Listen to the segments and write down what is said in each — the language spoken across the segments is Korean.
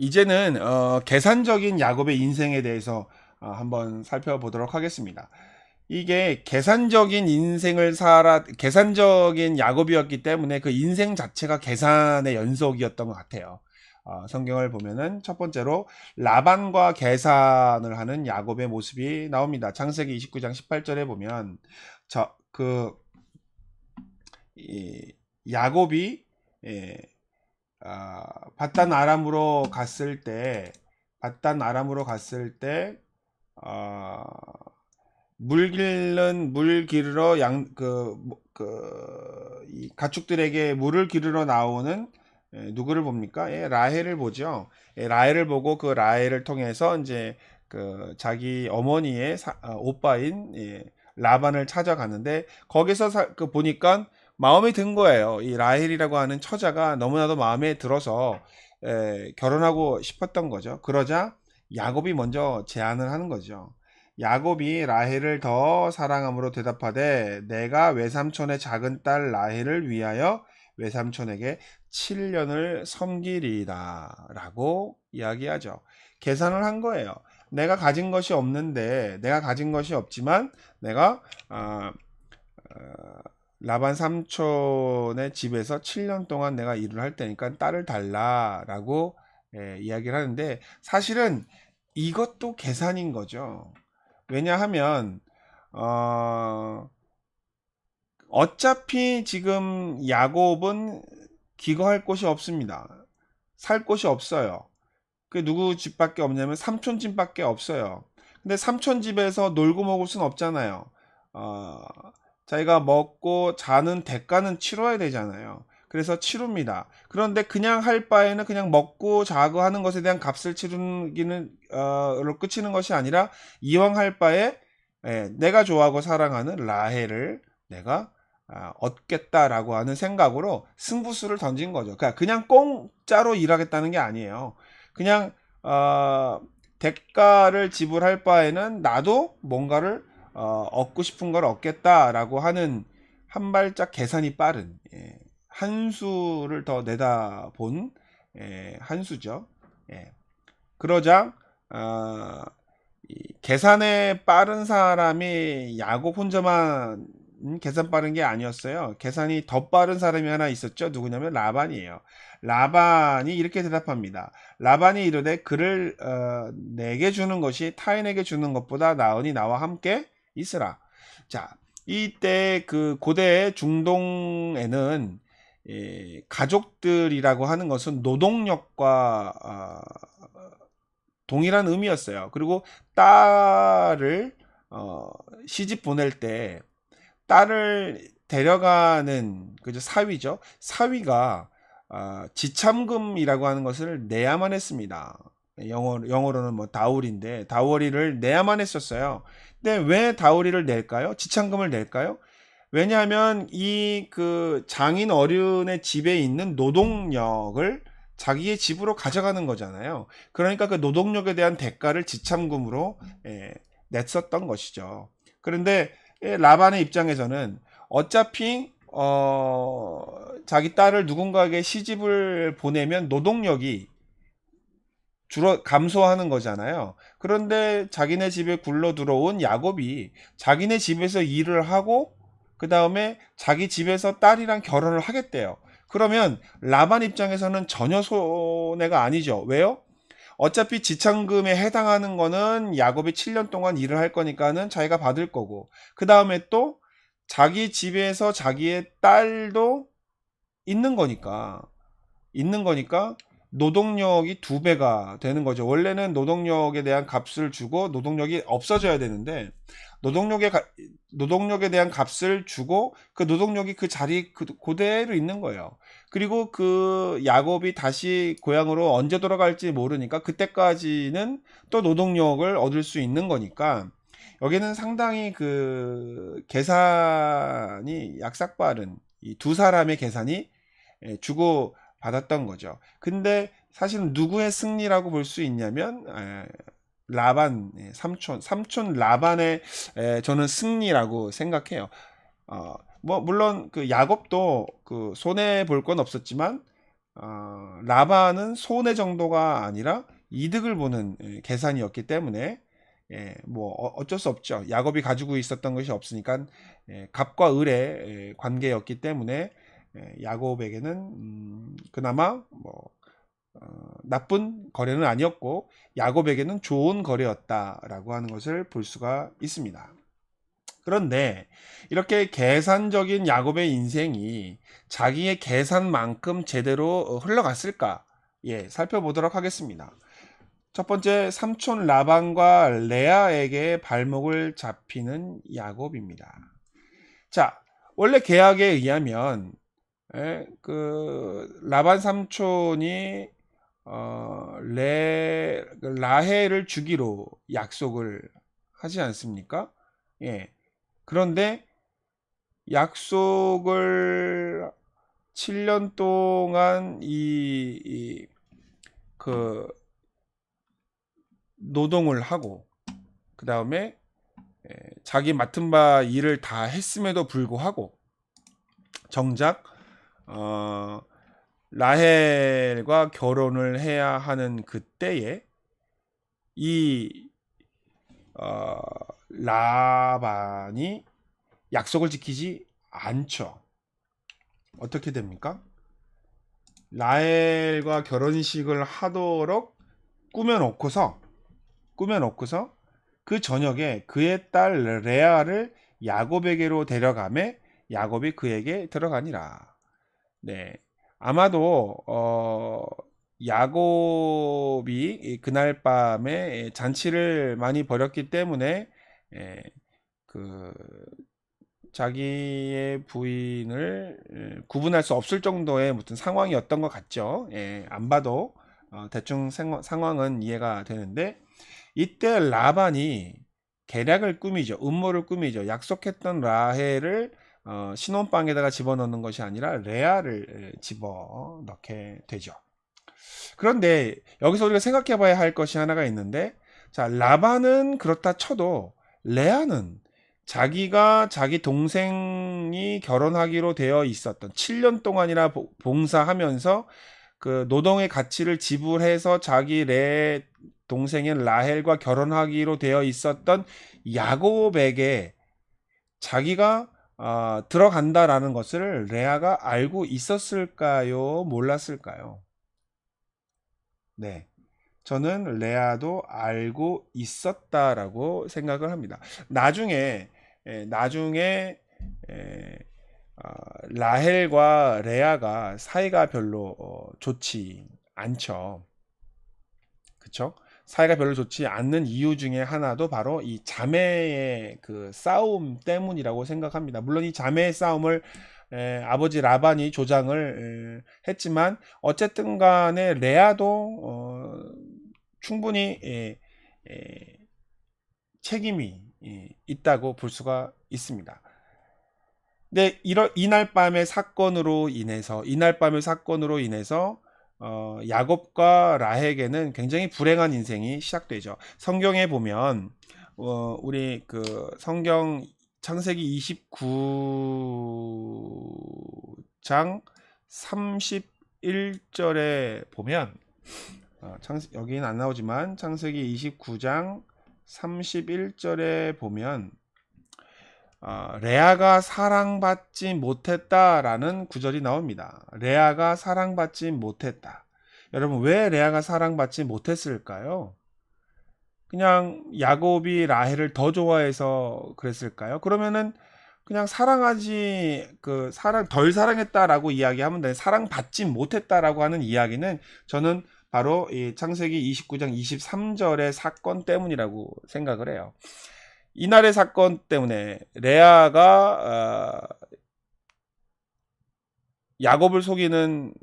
이제는 어, 계산적인 야곱의 인생에 대해서 어, 한번 살펴보도록 하겠습니다. 이게 계산적인 인생을 살아 계산적인 야곱이었기 때문에 그 인생 자체가 계산의 연속이었던 것 같아요. 어, 성경을 보면은 첫 번째로 라반과 계산을 하는 야곱의 모습이 나옵니다. 창세기 29장 18절에 보면 저그 야곱이 예, 아, 바단 아람으로 갔을 때 바단 아람으로 갔을 때 어, 물 기른 물 기르러 양 그그 가축들에게 물을 기르러 나오는 예, 누구를 봅니까? 예, 라헬을 보죠. 예, 라헬을 보고 그 라헬을 통해서 이제 그 자기 어머니의 사, 어, 오빠인 예, 라반을 찾아가는데 거기서 사, 그 보니까 마음에 든 거예요. 이 라헬이라고 하는 처자가 너무나도 마음에 들어서 에, 결혼하고 싶었던 거죠. 그러자 야곱이 먼저 제안을 하는 거죠. 야곱이 라헬을 더 사랑함으로 대답하되 내가 외삼촌의 작은 딸 라헬을 위하여 외삼촌에게 7년을 섬기리이다 라고 이야기하죠. 계산을 한 거예요. 내가 가진 것이 없는데 내가 가진 것이 없지만 내가 어, 어, 라반 삼촌의 집에서 7년 동안 내가 일을 할 테니까 딸을 달라라고 예, 이야기를 하는데 사실은 이것도 계산인 거죠. 왜냐하면 어, 어차피 지금 야곱은 기거할 곳이 없습니다. 살 곳이 없어요. 그 누구 집밖에 없냐면 삼촌 집밖에 없어요. 근데 삼촌 집에서 놀고 먹을 수는 없잖아요. 어, 자기가 먹고 자는 대가는 치러야 되잖아요. 그래서 치릅니다. 그런데 그냥 할 바에는 그냥 먹고 자고 하는 것에 대한 값을 치르기는 어로 끝이는 것이 아니라 이왕 할 바에 예, 내가 좋아하고 사랑하는 라헬을 내가 아, 얻겠다라고 하는 생각으로 승부수를 던진 거죠. 그러니까 그냥 공짜로 일하겠다는 게 아니에요. 그냥 어, 대가를 지불할 바에는 나도 뭔가를 어, 얻고 싶은 걸 얻겠다라고 하는 한 발짝 계산이 빠른 예, 한 수를 더 내다 본 예, 한 수죠. 예. 그러자 어, 계산에 빠른 사람이 야곱 혼자만 계산 빠른 게 아니었어요. 계산이 더 빠른 사람이 하나 있었죠. 누구냐면 라반이에요. 라반이 이렇게 대답합니다. 라반이 이르되 그를 어, 내게 주는 것이 타인에게 주는 것보다 나으니 나와 함께 있으라. 자, 이때 그 고대 중동에는 예, 가족들이라고 하는 것은 노동력과 어, 동일한 의미였어요. 그리고 딸을 어, 시집 보낼 때 딸을 데려가는 그죠 사위죠. 사위가 어, 지참금이라고 하는 것을 내야만 했습니다. 영어 영어로는 뭐 다우리인데 다우리를 내야만 했었어요. 근데 왜 다우리를 낼까요? 지참금을 낼까요? 왜냐하면 이 그 장인 어른의 집에 있는 노동력을 자기의 집으로 가져가는 거잖아요. 그러니까 그 노동력에 대한 대가를 지참금으로 예, 냈었던 것이죠. 그런데 예, 라반의 입장에서는 어차피 어, 자기 딸을 누군가에게 시집을 보내면 노동력이 줄어 감소하는 거잖아요. 그런데 자기네 집에 굴러 들어온 야곱이 자기네 집에서 일을 하고 그 다음에 자기 집에서 딸이랑 결혼을 하겠대요. 그러면 라반 입장에서는 전혀 손해가 아니죠. 왜요? 어차피 지참금에 해당하는 거는 야곱이 7년 동안 일을 할 거니까는 자기가 받을 거고 그 다음에 또 자기 집에서 자기의 딸도 있는 거니까 있는 거니까 노동력이 두 배가 되는 거죠. 원래는 노동력에 대한 값을 주고 노동력이 없어져야 되는데 노동력에 가, 노동력에 대한 값을 주고 그 노동력이 그 자리 그, 그대로 있는 거예요. 그리고 그 야곱이 다시 고향으로 언제 돌아갈지 모르니까 그때까지는 또 노동력을 얻을 수 있는 거니까 여기는 상당히 그 계산이 약삭 빠른 이 두 사람의 계산이 예, 주고 받았던 거죠. 근데 사실 누구의 승리라고 볼 수 있냐면 에, 라반 예, 삼촌 삼촌 라반의 에, 저는 승리라고 생각해요. 어, 뭐 물론 그 야곱도 그 손해 볼 건 없었지만 어, 라반은 손해 정도가 아니라 이득을 보는 예, 계산이었기 때문에 예, 뭐 어- 어쩔 수 없죠. 야곱이 가지고 있었던 것이 없으니까 예, 갑과 을의 예, 관계였기 때문에 예, 야곱에게는 음, 그나마 뭐 어, 나쁜 거래는 아니었고 야곱에게는 좋은 거래였다라고 하는 것을 볼 수가 있습니다. 그런데 이렇게 계산적인 야곱의 인생이 자기의 계산만큼 제대로 어, 흘러갔을까? 예, 살펴보도록 하겠습니다. 첫 번째 삼촌 라반과 레아에게 발목을 잡히는 야곱입니다. 자, 원래 계약에 의하면 예, 그 라반 삼촌이 어, 레 라헬을 주기로 약속을 하지 않습니까? 예. 그런데 약속을 7년 동안 이, 이, 그, 노동을 하고, 그 다음에 자기 맡은 바 일을 다 했음에도 불구하고, 정작, 어, 라헬과 결혼을 해야 하는 그때에, 이, 어, 라반이 약속을 지키지 않죠. 어떻게 됩니까? 라헬과 결혼식을 하도록 꾸며놓고서 꾸며놓고서 그 저녁에 그의 딸 레아를 야곱에게로 데려가매 야곱이 그에게 들어가니라. 네, 아마도 어, 야곱이 그날 밤에 잔치를 많이 벌였기 때문에 예, 그 자기의 부인을 예, 구분할 수 없을 정도의 무슨 상황이었던 것 같죠. 예, 안 봐도 어, 대충 생, 상황은 이해가 되는데 이때 라반이 계략을 꾸미죠. 음모를 꾸미죠. 약속했던 라헬을 어, 신혼방에다가 집어넣는 것이 아니라 레아를 집어 넣게 되죠. 그런데 여기서 우리가 생각해 봐야 할 것이 하나가 있는데 자 라반은 그렇다 쳐도 레아는 자기가 자기 동생이 결혼하기로 되어 있었던 7년 동안이나 봉사하면서 그 노동의 가치를 지불해서 자기 레 동생인 라헬과 결혼하기로 되어 있었던 야곱에게 자기가 어, 들어간다라는 것을 레아가 알고 있었을까요? 몰랐을까요? 네. 저는 레아도 알고 있었다라고 생각을 합니다. 나중에 에, 나중에 에, 어, 라헬과 레아가 사이가 별로 어, 좋지 않죠. 그쵸? 사이가 별로 좋지 않는 이유 중에 하나도 바로 이 자매의 그 싸움 때문이라고 생각합니다. 물론 이 자매의 싸움을 에, 아버지 라반이 조장을 에, 했지만 어쨌든 간에 레아도 어, 충분히 에, 책임이 있다고 볼 수가 있습니다. 근데 이러, 이날 밤의 사건으로 인해서 이날 밤의 사건으로 인해서 어, 야곱과 라헬에게는 굉장히 불행한 인생이 시작되죠. 성경에 보면 어, 우리 그 성경 창세기 29장 31절에 보면 어, 창, 여기는 안 나오지만 창세기 29장 31절에 보면 어, 레아가 사랑받지 못했다라는 구절이 나옵니다. 레아가 사랑받지 못했다. 여러분 왜 레아가 사랑받지 못했을까요? 그냥 야곱이 라헬을 더 좋아해서 그랬을까요? 그러면은 그냥 사랑하지 그 사랑 덜 사랑했다라고 이야기하면 돼. 사랑받지 못했다라고 하는 이야기는 저는 바로 이 창세기 29장 23절의 사건 때문이라고 생각을 해요. 이날의 사건 때문에 레아가 어, 야곱을 속이는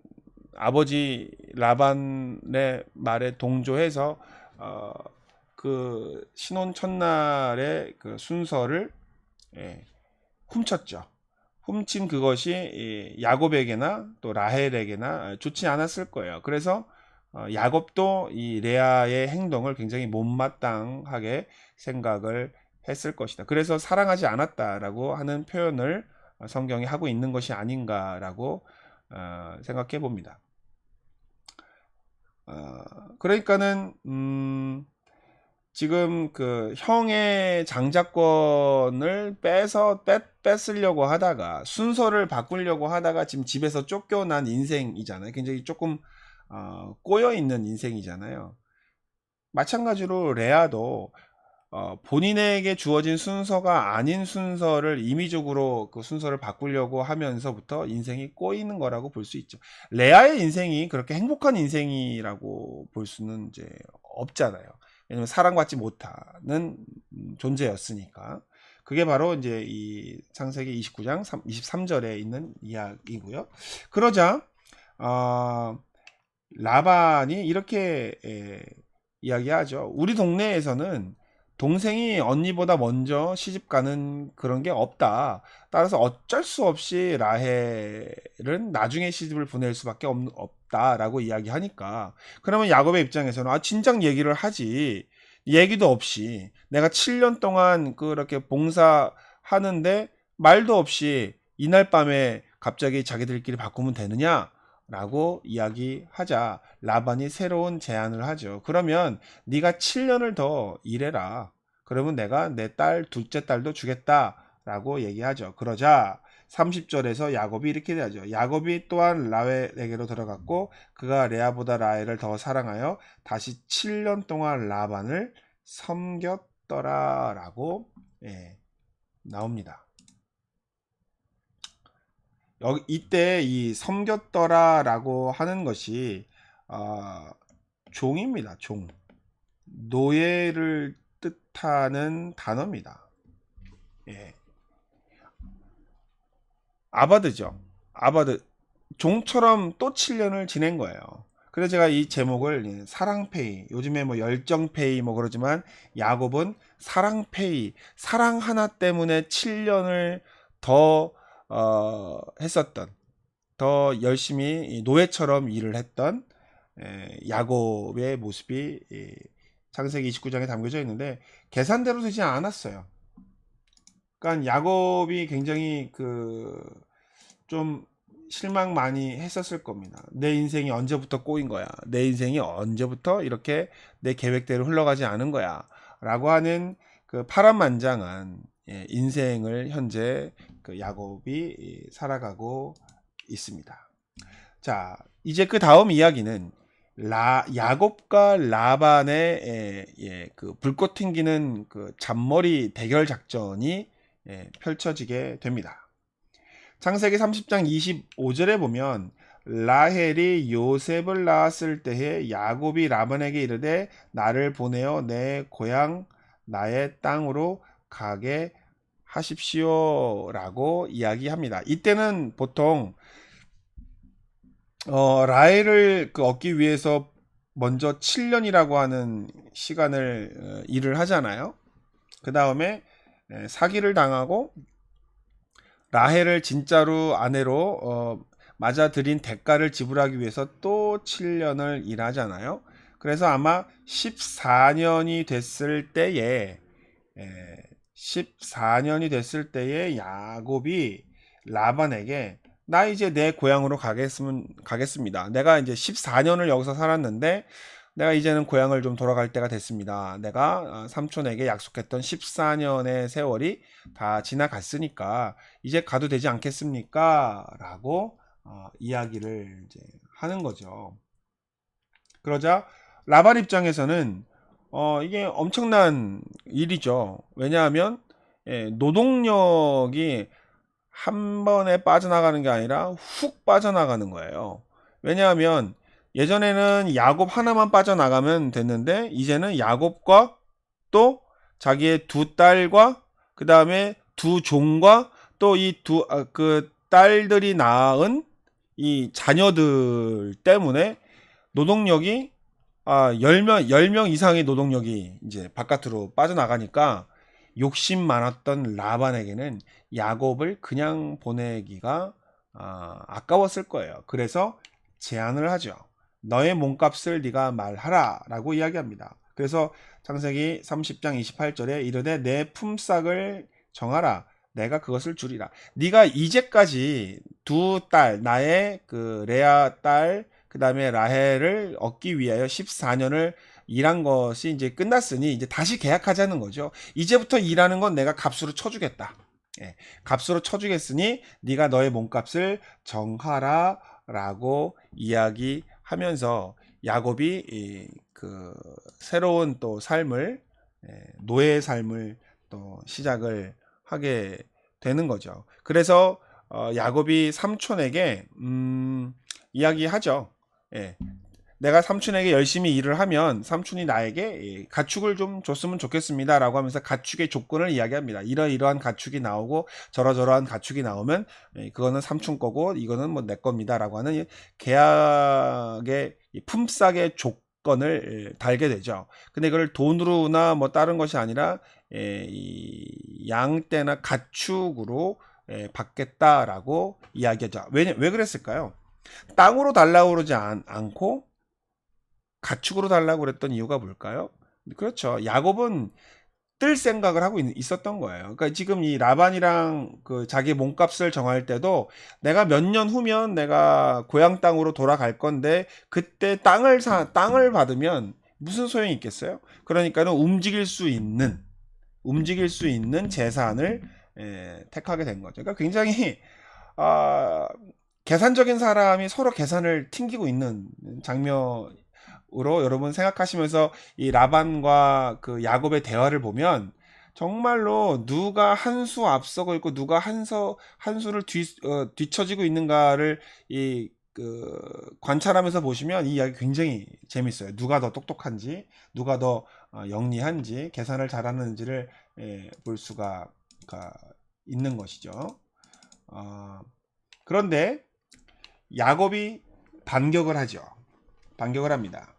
아버지 라반의 말에 동조해서 어, 그 신혼 첫날의 그 순서를 예, 훔쳤죠. 훔친 그것이 야곱에게나 또 라헬에게나 좋지 않았을 거예요. 그래서 어, 야곱도 이 레아의 행동을 굉장히 못마땅하게 생각을 했을 것이다. 그래서 사랑하지 않았다라고 하는 표현을 성경이 하고 있는 것이 아닌가라고 어, 생각해 봅니다. 어, 그러니까는 음, 지금 그 형의 장자권을 빼서 뺏, 뺏으려고 하다가 순서를 바꾸려고 하다가 지금 집에서 쫓겨난 인생이잖아요. 굉장히 조금 어, 꼬여 있는 인생이잖아요. 마찬가지로 레아도 어, 본인에게 주어진 순서가 아닌 순서를 임의적으로 그 순서를 바꾸려고 하면서부터 인생이 꼬이는 거라고 볼 수 있죠. 레아의 인생이 그렇게 행복한 인생이라고 볼 수는 이제 없잖아요. 왜냐면 사랑받지 못하는 존재였으니까. 그게 바로 이제 이 창세기 29장 23절에 있는 이야기고요. 그러자 어, 라반이 이렇게 에, 이야기하죠. 우리 동네에서는 동생이 언니보다 먼저 시집 가는 그런 게 없다. 따라서 어쩔 수 없이 라헬은 나중에 시집을 보낼 수밖에 없, 없다라고 이야기하니까 그러면 야곱의 입장에서는 아 진작 얘기를 하지. 얘기도 없이 내가 7년 동안 그렇게 봉사하는데 말도 없이 이날 밤에 갑자기 자기들끼리 바꾸면 되느냐? 라고 이야기하자 라반이 새로운 제안을 하죠. 그러면 네가 7년을 더 일해라. 그러면 내가 내 딸 둘째 딸도 주겠다 라고 얘기하죠. 그러자 30절에서 야곱이 이렇게 되죠. 야곱이 또한 라헬에게로 들어갔고 그가 레아보다 라헬을 더 사랑하여 다시 7년 동안 라반을 섬겼더라라고 예, 나옵니다. 여기 이때 이 섬겼더라라고 하는 것이 어, 종입니다. 종 노예를 뜻하는 단어입니다. 예. 아바드죠. 아바드 종처럼 또 7년을 지낸 거예요. 그래서 제가 이 제목을 사랑페이 요즘에 뭐 열정페이 뭐 그러지만 야곱은 사랑페이 사랑 하나 때문에 7년을 더 어, 했었던 더 열심히 노예처럼 일을 했던 에, 야곱의 모습이 이, 창세기 29장에 담겨져 있는데 계산대로 되지 않았어요. 그러니까 야곱이 굉장히 그 좀 실망 많이 했었을 겁니다. 내 인생이 언제부터 꼬인 거야? 내 인생이 언제부터 이렇게 내 계획대로 흘러가지 않은 거야? 라고 하는 그 파란만장한 예, 인생을 현재 그 야곱이 살아가고 있습니다. 자, 이제 그 다음 이야기는 라 야곱과 라반의 예, 예, 그 불꽃 튕기는 그 잔머리 대결 작전이 예, 펼쳐지게 됩니다. 창세기 30장 25절에 보면 라헬이 요셉을 낳았을 때에 야곱이 라반에게 이르되 나를 보내어 내 고향 나의 땅으로 가게 하십시오라고 이야기합니다. 이때는 보통 어, 라헬을 그 얻기 위해서 먼저 7년이라고 하는 시간을 어, 일을 하잖아요. 그 다음에 사기를 당하고 라헬을 진짜로 아내로 어, 맞아들인 대가를 지불하기 위해서 또 7년을 일하잖아요. 그래서 아마 14년이 됐을 때에 에, 14년이 됐을 때에 야곱이 라반에게 나 이제 내 고향으로 가겠으면 가겠습니다. 내가 이제 14년을 여기서 살았는데 내가 이제는 고향을 좀 돌아갈 때가 됐습니다. 내가 어, 삼촌에게 약속했던 14년의 세월이 다 지나갔으니까 이제 가도 되지 않겠습니까? 라고 어, 이야기를 이제 하는 거죠. 그러자 라반 입장에서는 어, 이게 엄청난 일이죠. 왜냐하면 예, 노동력이 한 번에 빠져나가는 게 아니라 훅 빠져나가는 거예요. 왜냐하면 예전에는 야곱 하나만 빠져나가면 됐는데 이제는 야곱과 또 자기의 두 딸과 그 다음에 두 종과 또 이 두그 아, 딸들이 낳은 이 자녀들 때문에 노동력이 아, 10명, 10명 이상의 노동력이 이제 바깥으로 빠져나가니까 욕심 많았던 라반에게는 야곱을 그냥 보내기가 아, 아까웠을 거예요. 그래서 제안을 하죠. 너의 몸값을 네가 말하라라고 이야기합니다. 그래서 창세기 30장 28절에 이르되 내 품삯을 정하라. 내가 그것을 주리라. 네가 이제까지 두 딸, 나의 그 레아 딸 그 다음에 라헬을 얻기 위하여 14년을 일한 것이 이제 끝났으니 이제 다시 계약하자는 거죠. 이제부터 일하는 건 내가 값으로 쳐주겠다. 예, 값으로 쳐주겠으니 네가 너의 몸값을 정하라라고 이야기하면서 야곱이 이, 그 새로운 또 삶을 예, 노예의 삶을 또 시작을 하게 되는 거죠. 그래서 어, 야곱이 삼촌에게 음, 이야기하죠. 예, 내가 삼촌에게 열심히 일을 하면 삼촌이 나에게 이 가축을 좀 줬으면 좋겠습니다 라고 하면서 가축의 조건을 이야기합니다. 이러이러한 가축이 나오고 저러저러한 가축이 나오면 예, 그거는 삼촌 거고 이거는 뭐 내 겁니다 라고 하는 이 계약의 이 품삯의 조건을 예, 달게 되죠. 근데 그걸 돈으로나 뭐 다른 것이 아니라 예, 이 양떼나 가축으로 예, 받겠다라고 이야기하죠. 왜, 왜 그랬을까요? 땅으로 달라고 그러지 않, 않고 가축으로 달라고 그랬던 이유가 뭘까요? 그렇죠. 야곱은 뜰 생각을 하고 있, 었던 거예요. 그러니까 지금 이 라반이랑 그 자기 몸값을 정할 때도 내가 몇 년 후면 내가 고향 땅으로 돌아갈 건데 그때 땅을 사 땅을 받으면 무슨 소용이 있겠어요? 그러니까는 움직일 수 있는 움직일 수 있는 재산을 에, 택하게 된 거죠. 그러니까 굉장히 아, 계산적인 사람이 서로 계산을 튕기고 있는 장면으로 여러분 생각하시면서 이 라반과 그 야곱의 대화를 보면 정말로 누가 한 수 앞서고 있고 누가 한서 한 수를 뒤 어, 뒤처지고 있는가를 이 그 관찰하면서 보시면 이 이야기 굉장히 재밌어요. 누가 더 똑똑한지, 누가 더 어, 영리한지, 계산을 잘하는지를 예, 볼 수가 가 있는 것이죠. 어, 그런데 야곱이 반격을 하죠. 반격을 합니다.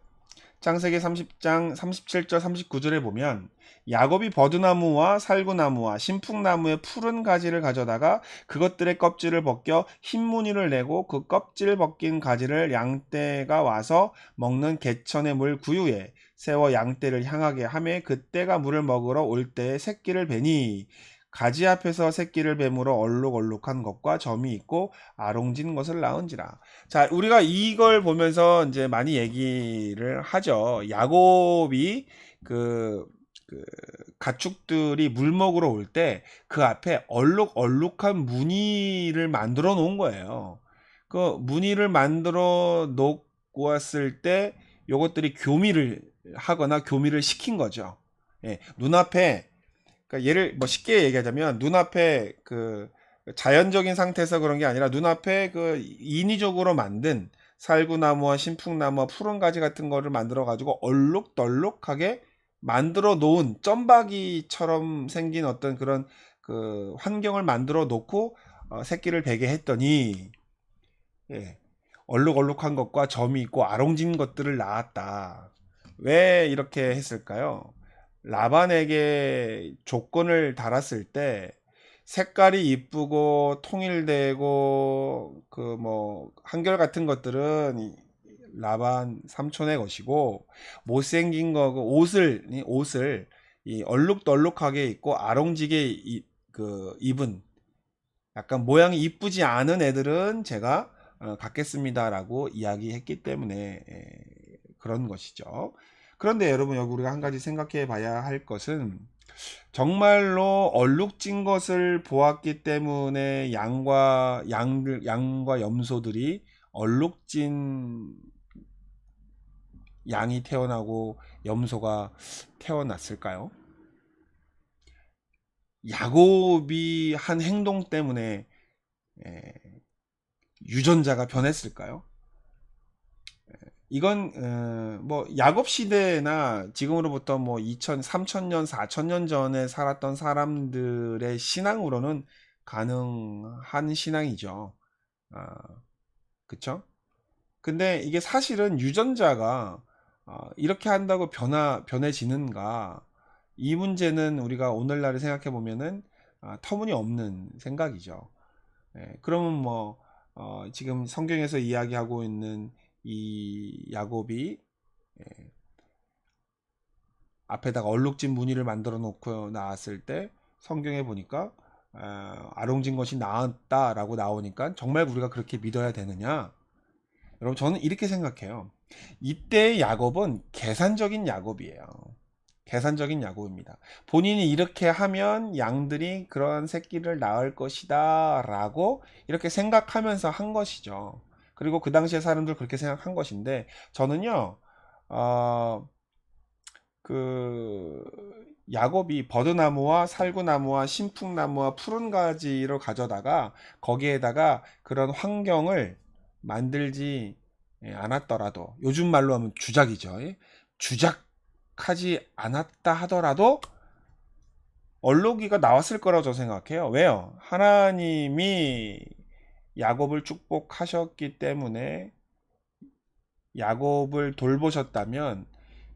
창세기 30장 37절 39절에 보면 야곱이 버드나무와 살구나무와 신풍나무의 푸른 가지를 가져다가 그것들의 껍질을 벗겨 흰 무늬를 내고 그 껍질 벗긴 가지를 양떼가 와서 먹는 개천의 물 구유에 세워 양떼를 향하게 하매 그때가 물을 먹으러 올 때에 새끼를 베니 가지 앞에서 새끼를 뱀으로 얼룩얼룩한 것과 점이 있고 아롱진 것을 낳은지라. 자, 우리가 이걸 보면서 이제 많이 얘기를 하죠. 야곱이 그, 그 가축들이 물 먹으러 올 때 그 앞에 얼룩얼룩한 무늬를 만들어 놓은 거예요. 그 무늬를 만들어 놓았을 때 요것들이 교미를 하거나 교미를 시킨 거죠. 예, 눈앞에 그러니까 얘를 뭐 쉽게 얘기하자면 눈앞에 그 자연적인 상태에서 그런 게 아니라 눈앞에 그 인위적으로 만든 살구나무와 신풍나무와 푸른 가지 같은 거를 만들어 가지고 얼룩덜룩하게 만들어 놓은 점박이처럼 생긴 어떤 그런 그 환경을 만들어 놓고 어, 새끼를 베게 했더니 예, 얼룩얼룩한 것과 점이 있고 아롱진 것들을 낳았다. 왜 이렇게 했을까요? 라반에게 조건을 달았을 때 색깔이 이쁘고 통일되고 그 뭐 한결 같은 것들은 라반 삼촌의 것이고 못생긴 거 그 옷을 옷을 이 얼룩덜룩하게 입고 아롱지게 이, 그 입은 약간 모양이 이쁘지 않은 애들은 제가 어, 갖겠습니다라고 이야기했기 때문에 에, 그런 것이죠. 그런데 여러분 여기 우리가 한 가지 생각해 봐야 할 것은 정말로 얼룩진 것을 보았기 때문에 양과 양 양과 염소들이 얼룩진 양이 태어나고 염소가 태어났을까요? 야곱이 한 행동 때문에 유전자가 변했을까요? 이건 어, 뭐 야곱 시대나 지금으로부터 뭐 2000, 3000년, 4000년 전에 살았던 사람들의 신앙으로는 가능한 신앙이죠. 아, 그쵸? 근데 이게 사실은 유전자가 어, 이렇게 한다고 변화 변해지는가? 이 문제는 우리가 오늘날을 생각해 보면은 아, 터무니없는 생각이죠. 예, 그러면 뭐 어, 지금 성경에서 이야기하고 있는 이 야곱이 예, 앞에다가 얼룩진 무늬를 만들어 놓고 나왔을 때 성경에 보니까 아, 아롱진 것이 나왔다라고 나오니까 정말 우리가 그렇게 믿어야 되느냐? 여러분 저는 이렇게 생각해요. 이때 야곱은 계산적인 야곱이에요. 계산적인 야곱입니다. 본인이 이렇게 하면 양들이 그런 새끼를 낳을 것이다 라고 이렇게 생각하면서 한 것이죠. 그리고 그 당시에 사람들 그렇게 생각한 것인데 저는요. 어, 그 야곱이 버드나무와 살구나무와 신풍나무와 푸른 가지를 가져다가 거기에다가 그런 환경을 만들지 예, 않았더라도 요즘 말로 하면 주작이죠. 예? 주작하지 않았다 하더라도 얼룩이가 나왔을 거라고 저 생각해요. 왜요? 하나님이 야곱을 축복하셨기 때문에 야곱을 돌보셨다면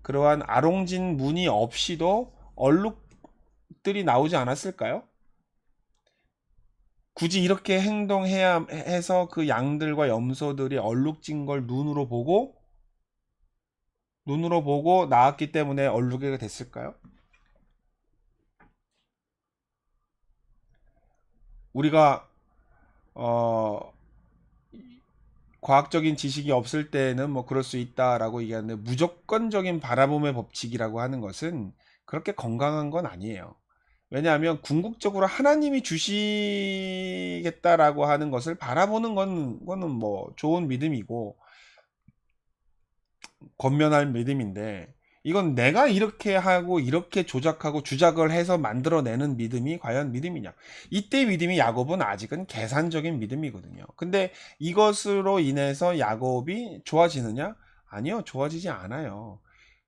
그러한 아롱진 무늬 없이도 얼룩들이 나오지 않았을까요? 굳이 이렇게 행동해야 해서 그 양들과 염소들이 얼룩진 걸 눈으로 보고 눈으로 보고 나왔기 때문에 얼룩이가 됐을까요? 우리가 어 과학적인 지식이 없을 때는 뭐 그럴 수 있다라고 얘기하는데 무조건적인 바라봄의 법칙이라고 하는 것은 그렇게 건강한 건 아니에요. 왜냐하면 궁극적으로 하나님이 주시겠다라고 하는 것을 바라보는 건, 거는 뭐 좋은 믿음이고 권면할 믿음인데 이건 내가 이렇게 하고 이렇게 조작하고 주작을 해서 만들어내는 믿음이 과연 믿음이냐? 이때 믿음이 야곱은 아직은 계산적인 믿음이거든요. 근데 이것으로 인해서 야곱이 좋아지느냐? 아니요, 좋아지지 않아요.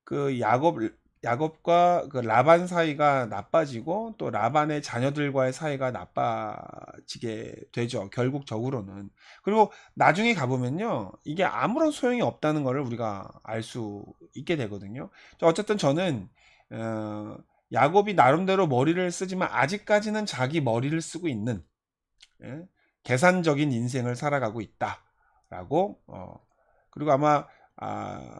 그 야곱 야곱과 그 라반 사이가 나빠지고 또 라반의 자녀들과의 사이가 나빠지게 되죠. 결국적으로는. 그리고 나중에 가보면요. 이게 아무런 소용이 없다는 것을 우리가 알 수 있게 되거든요. 어쨌든 저는, 어, 야곱이 나름대로 머리를 쓰지만 아직까지는 자기 머리를 쓰고 있는, 예? 계산적인 인생을 살아가고 있다 라고, 어, 그리고 아마, 아,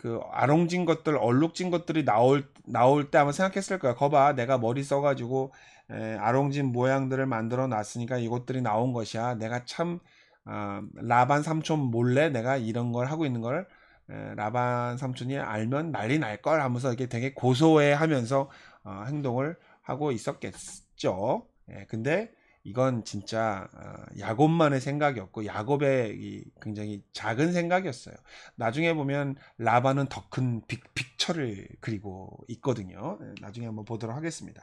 그 아롱진 것들, 얼룩진 것들이 나올 나올 때 아마 생각했을 거야. 거봐, 내가 머리 써가지고 에, 아롱진 모양들을 만들어 놨으니까 이것들이 나온 것이야. 내가 참 어, 라반 삼촌 몰래 내가 이런 걸 하고 있는 걸 에, 라반 삼촌이 알면 난리 날 걸 하면서 이게 되게 고소해하면서 어, 행동을 하고 있었겠죠. 예, 근데 이건 진짜 어, 야곱만의 생각이었고 야곱의 굉장히 작은 생각이었어요. 나중에 보면 라반은 더 큰 빅픽처를 그리고 있거든요. 네, 나중에 한번 보도록 하겠습니다.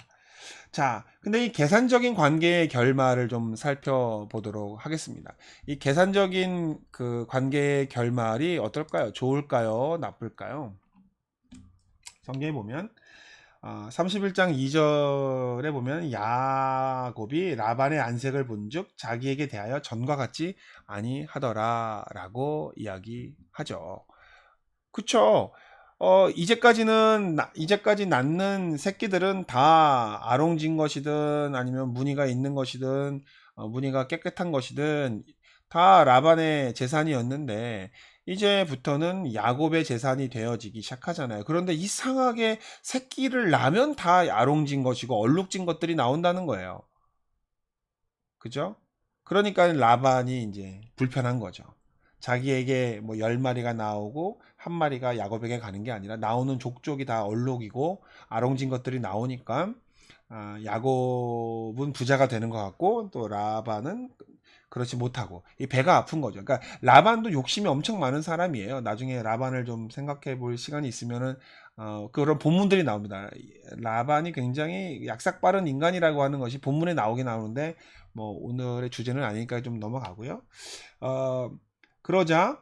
자, 근데 이 계산적인 관계의 결말을 좀 살펴보도록 하겠습니다. 이 계산적인 그 관계의 결말이 어떨까요? 좋을까요? 나쁠까요? 성경에 보면 31장 어, 2절에 보면 야곱이 라반의 안색을 본즉 자기에게 대하여 전과 같지 아니하더라라고 이야기하죠. 그쵸? 어, 이제까지는 이제까지 낳는 새끼들은 다 아롱진 것이든 아니면 무늬가 있는 것이든 어, 무늬가 깨끗한 것이든 다 라반의 재산이었는데 이제부터는 야곱의 재산이 되어지기 시작하잖아요. 그런데 이상하게 새끼를 낳으면 다 아롱진 것이고 얼룩진 것들이 나온다는 거예요. 그죠? 그러니까 라반이 이제 불편한 거죠. 자기에게 뭐 10마리가 나오고 한 마리가 야곱에게 가는 게 아니라 나오는 족족이 다 얼룩이고 아롱진 것들이 나오니까 아, 야곱은 부자가 되는 것 같고 또 라반은 그렇지 못하고 이 배가 아픈 거죠. 그러니까 라반도 욕심이 엄청 많은 사람이에요. 나중에 라반을 좀 생각해 볼 시간이 있으면은 어, 그런 본문들이 나옵니다. 라반이 굉장히 약삭 빠른 인간이라고 하는 것이 본문에 나오긴 나오는데 뭐 오늘의 주제는 아니니까 좀 넘어가고요. 어, 그러자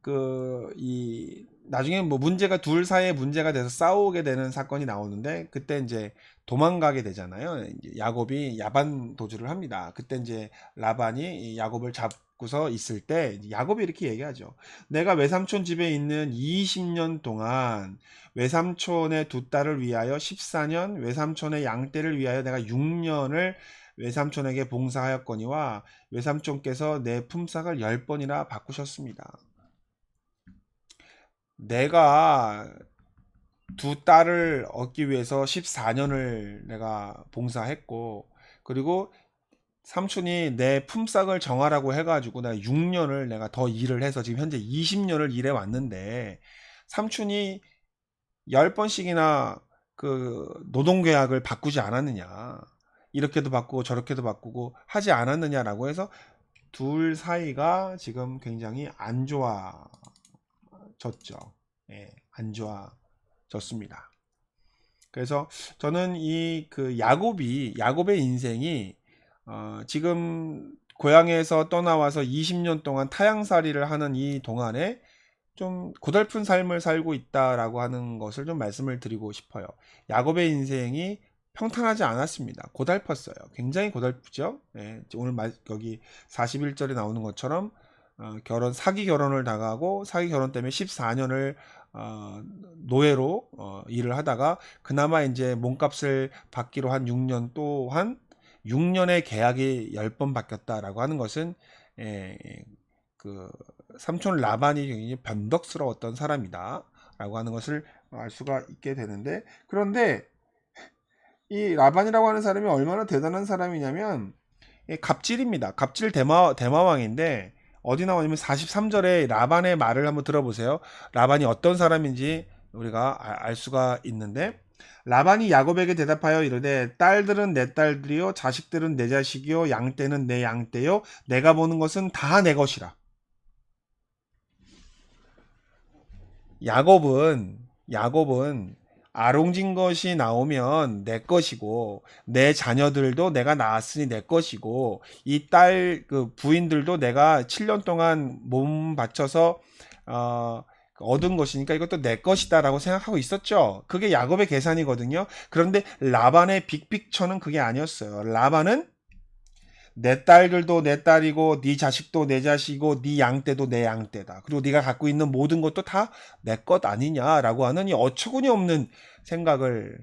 그이 나중에 뭐 문제가 둘 사이에 문제가 돼서 싸우게 되는 사건이 나오는데 그때 이제 도망가게 되잖아요. 야곱이 야반 도주를 합니다. 그때 이제 라반이 야곱을 잡고서 있을 때 야곱이 이렇게 얘기하죠. 내가 외삼촌 집에 있는 20년 동안 외삼촌의 두 딸을 위하여 14년, 외삼촌의 양떼를 위하여 내가 6년을 외삼촌에게 봉사하였거니와 외삼촌께서 내 품삯을 10번이나 바꾸셨습니다. 내가 두 딸을 얻기 위해서 14년을 내가 봉사했고 그리고 삼촌이 내 품삯을 정하라고 해가지고 내가 6년을 내가 더 일을 해서 지금 현재 20년을 일해 왔는데 삼촌이 10번씩이나 그 노동계약을 바꾸지 않았느냐. 이렇게도 바꾸고 저렇게도 바꾸고 하지 않았느냐라고 해서 둘 사이가 지금 굉장히 안 좋아 졌죠. 예, 안 좋아졌습니다. 그래서 저는 이 그 야곱이 야곱의 인생이 어, 지금 고향에서 떠나와서 20년 동안 타향살이를 하는 이 동안에 좀 고달픈 삶을 살고 있다라고 하는 것을 좀 말씀을 드리고 싶어요. 야곱의 인생이 평탄하지 않았습니다. 고달팠어요. 굉장히 고달프죠. 예, 오늘 말, 여기 41절에 나오는 것처럼 어, 결혼 사기 결혼을 당하고 사기 결혼 때문에 14년을 어, 노예로 어, 일을 하다가 그나마 이제 몸값을 받기로 한 6년 또한 6년의 계약이 10번 바뀌었다라고 하는 것은 예, 예, 그 삼촌 라반이 굉장히 변덕스러웠던 사람이다라고 하는 것을 알 수가 있게 되는데 그런데 이 라반이라고 하는 사람이 얼마나 대단한 사람이냐면 예, 갑질입니다. 갑질 대마 대마왕인데 어디 나오냐면 43절에 라반의 말을 한번 들어보세요. 라반이 어떤 사람인지 우리가 아- 알 수가 있는데 라반이 야곱에게 대답하여 이르되 딸들은 내 딸들이요 자식들은 내 자식이요 양떼는 내 양떼요 내가 보는 것은 다 내 것이라. 야곱은 야곱은 아롱진 것이 나오면 내 것이고 내 자녀들도 내가 낳았으니 내 것이고 이 딸 그 부인들도 내가 7년 동안 몸 바쳐서 어 얻은 것이니까 이것도 내 것이다라고 생각하고 있었죠. 그게 야곱의 계산이거든요. 그런데 라반의 빅픽처는 그게 아니었어요. 라반은 내 딸들도 내 딸이고 네 자식도 내 자식이고 네 양떼도 내 양떼다. 그리고 네가 갖고 있는 모든 것도 다 내 것 아니냐라고 하는 이 어처구니 없는 생각을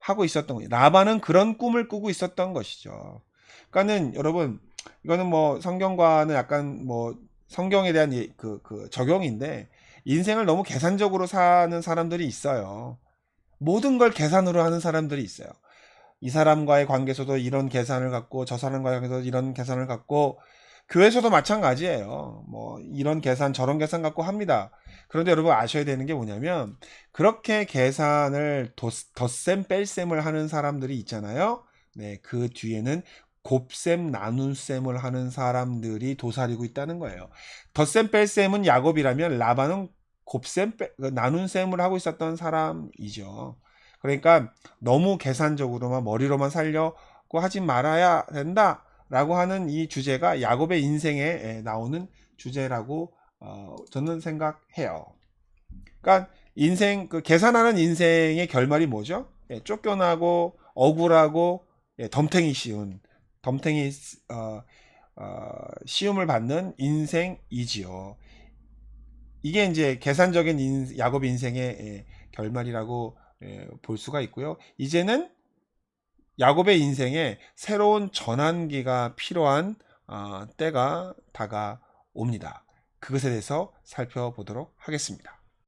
하고 있었던 거예요. 라반은 그런 꿈을 꾸고 있었던 것이죠. 그러니까는 여러분 이거는 뭐 성경과는 약간 뭐 성경에 대한 이- 그, 그 적용인데 인생을 너무 계산적으로 사는 사람들이 있어요. 모든 걸 계산으로 하는 사람들이 있어요. 이 사람과의 관계에서도 이런 계산을 갖고 저 사람과의 관계에서 이런 계산을 갖고 교회에서도 마찬가지예요. 뭐 이런 계산 저런 계산 갖고 합니다. 그런데 여러분 아셔야 되는 게 뭐냐면 그렇게 계산을 덧- 덧셈 뺄셈을 하는 사람들이 있잖아요. 네, 그 뒤에는 곱셈 나눗셈을 하는 사람들이 도사리고 있다는 거예요. 덧셈 뺄셈은 야곱이라면 라반은 곱셈 나눗셈을 하고 있었던 사람이죠. 그러니까 너무 계산적으로만 머리로만 살려고 하지 말아야 된다 라고 하는 이 주제가 야곱의 인생에 에, 나오는 주제라고 어, 저는 생각해요. 그러니까 인생 그 계산하는 인생의 결말이 뭐죠? 예, 쫓겨나고 억울하고 예, 덤탱이 쉬운 덤탱이 어, 어, 시움을 받는 인생이지요. 이게 이제 계산적인 인, 야곱 인생의 예, 결말이라고 예, 볼 수가 있고요. 이제는 야곱의 인생에 새로운 전환기가 필요한 어, 때가 다가옵니다. 그것에 대해서 살펴보도록 하겠습니다.